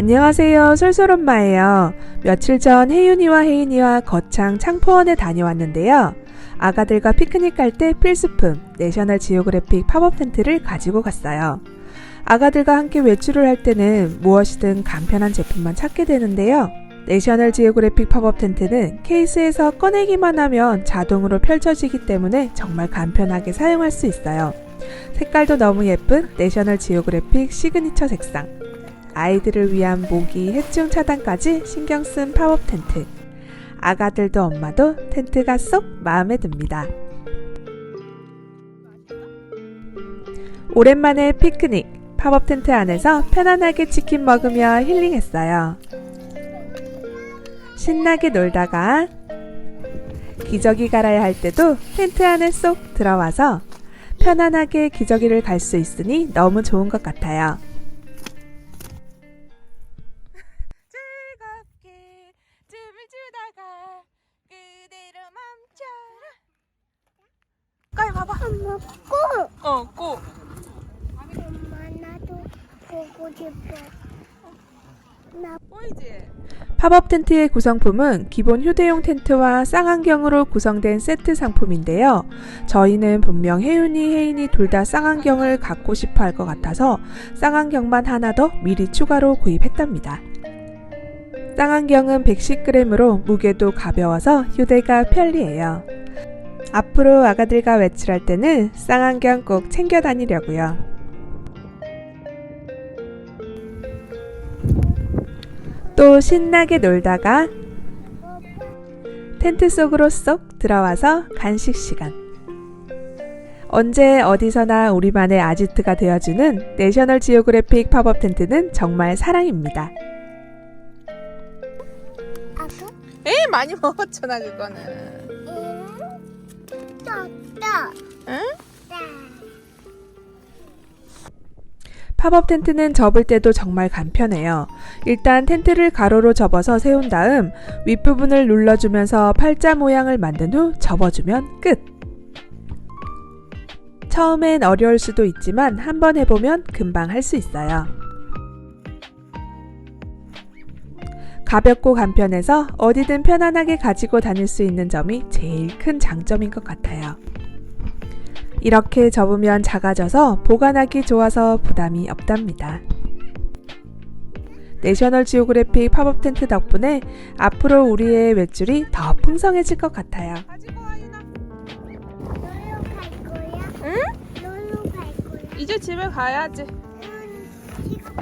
안녕하세요. 솔솔엄마예요. 며칠 전 혜윤이와 혜인이와 거창 창포원에 다녀왔는데요. 아가들과 피크닉 갈 때 필수품 내셔널 지오그래픽 팝업 텐트를 가지고 갔어요. 아가들과 함께 외출을 할 때는 무엇이든 간편한 제품만 찾게 되는데요. 내셔널 지오그래픽 팝업 텐트는 케이스에서 꺼내기만 하면 자동으로 펼쳐지기 때문에 정말 간편하게 사용할 수 있어요. 색깔도 너무 예쁜 내셔널 지오그래픽 시그니처 색상. 아이들을 위한 모기, 해충 차단까지 신경 쓴 팝업 텐트. 아가들도 엄마도 텐트가 쏙 마음에 듭니다. 오랜만에 피크닉. 팝업 텐트 안에서 편안하게 치킨 먹으며 힐링했어요. 신나게 놀다가 기저귀 갈아야 할 때도 텐트 안에 쏙 들어와서 편안하게 기저귀를 갈 수 있으니 너무 좋은 것 같아요. 엄마 꼭 어꼬 엄마 나도 보고 싶어 나 보이지? 팝업 텐트의 구성품은 기본 휴대용 텐트와 쌍안경으로 구성된 세트 상품인데요. 저희는 분명 혜윤이, 혜인이 둘 다 쌍안경을 갖고 싶어 할 것 같아서 쌍안경만 하나 더 미리 추가로 구입했답니다. 쌍안경은 110g으로 무게도 가벼워서 휴대가 편리해요. 앞으로 아가들과 외출할 때는 쌍안경 꼭 챙겨 다니려고요. 또 신나게 놀다가 텐트 속으로 쏙 들어와서 간식 시간. 언제 어디서나 우리만의 아지트가 되어주는 내셔널 지오그래픽 팝업 텐트는 정말 사랑입니다. 에이 많이 먹었잖아 그거는 응 응? 팝업 텐트는 접을 때도 정말 간편해요. 일단 텐트를 가로로 접어서 세운 다음 윗부분을 눌러주면서 팔자 모양을 만든 후 접어주면 끝! 처음엔 어려울 수도 있지만 한번 해보면 금방 할 수 있어요. 가볍고 간편해서 어디든 편안하게 가지고 다닐 수 있는 점이 제일 큰 장점인 것 같아요. 이렇게 접으면 작아져서 보관하기 좋아서 부담이 없답니다. 내셔널 지오그래픽 팝업 텐트 덕분에 앞으로 우리의 외출이 더 풍성해질 것 같아요. 놀러 갈 거야? 응? 놀러 갈 거야? 이제 집에 가야지 응 지금